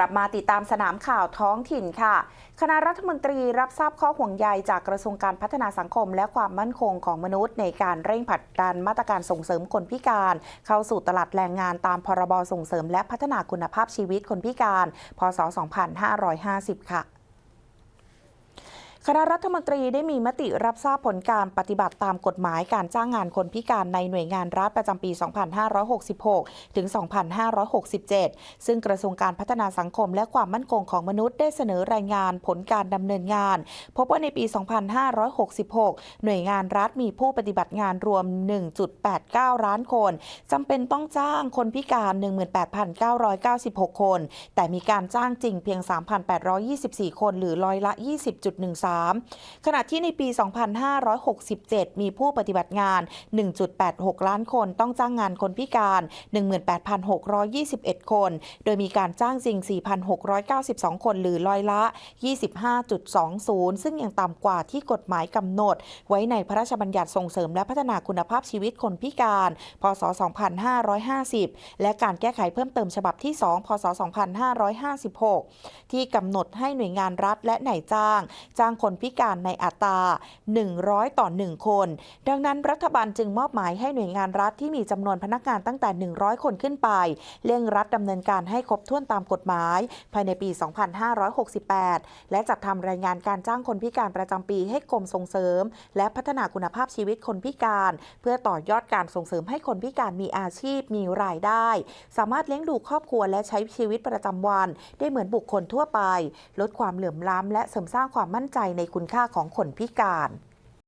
กลับมาติดตามสนามข่าวท้องถิ่นค่ะ คณะรัฐมนตรีรับทราบข้อห่วงใยจากกระทรวงการพัฒนาสังคม และความมั่นคงของมนุษย์ ในการเร่งผลักดันมาตรการส่งเสริมคนพิการ เข้าสู่ตลาดแรงงานตามพรบส่งเสริม และพัฒนาคุณภาพชีวิตคนพิการ พศ 2550 ค่ะ คณะรัฐมนตรีได้มีมติรับทราบผลการปฏิบัติตามกฎหมายการจ้างงานคนพิการในหน่วยงานรัฐประจำปี 2566 ถึง 2567 ซึ่งกระทรวงการพัฒนาสังคมและความมั่นคงของมนุษย์ได้เสนอรายงานผลการดำเนินงาน พบว่าในปี 2566 หน่วยงานรัฐมีผู้ปฏิบัติงานรวม 1.89 ล้านคนจำเป็นต้องจ้างคนพิการ 18,996 คน แต่มีการจ้างจริงเพียง 3,824 คนหรือร้อยละ 20.13ขณะที่ในปี 2567 มีผู้ปฏิบัติงาน 1.86 ล้านคนต้องจ้างงานคนพิการ 18,621 คน โดยมีการจ้างจริง 4,692 คนหรือร้อยละ 25.20 ซึ่งยังต่ำกว่าที่กฎหมายกำหนด ไว้ในพระราชบัญญัติส่งเสริมและพัฒนาคุณภาพชีวิตคนพิการ พศ 2550 และการแก้ไขเพิ่มเติมฉบับที่ 2 พศ 2556 ที่กำหนดให้หน่วยงานรัฐและนายจ้าง จ้างคคนพิการในอัตรา 100 ต่อ 1 คน ดังนั้นรัฐบาลจึงมอบหมายให้หน่วยงานรัฐที่มีจำนวนพนักงานตั้งแต่ 100 คนขึ้นไป เร่งรัดดำเนินการให้ครบถ้วนตามกฎหมาย ภายในปี 2568 และจัดทำรายงานการจ้างคนพิการประจำปีให้กรมส่งเสริม และพัฒนาคุณภาพชีวิตคนพิการ เพื่อต่อยอดการส่งเสริมให้คนพิการมีอาชีพมีรายได้ สามารถเลี้ยงดูครอบครัวและใช้ชีวิตประจำวัน ได้เหมือนบุคคลทั่วไป ลดความเหลื่อมล้ำและเสริมสร้างความมั่นใจในคุณค่าของคนพิการ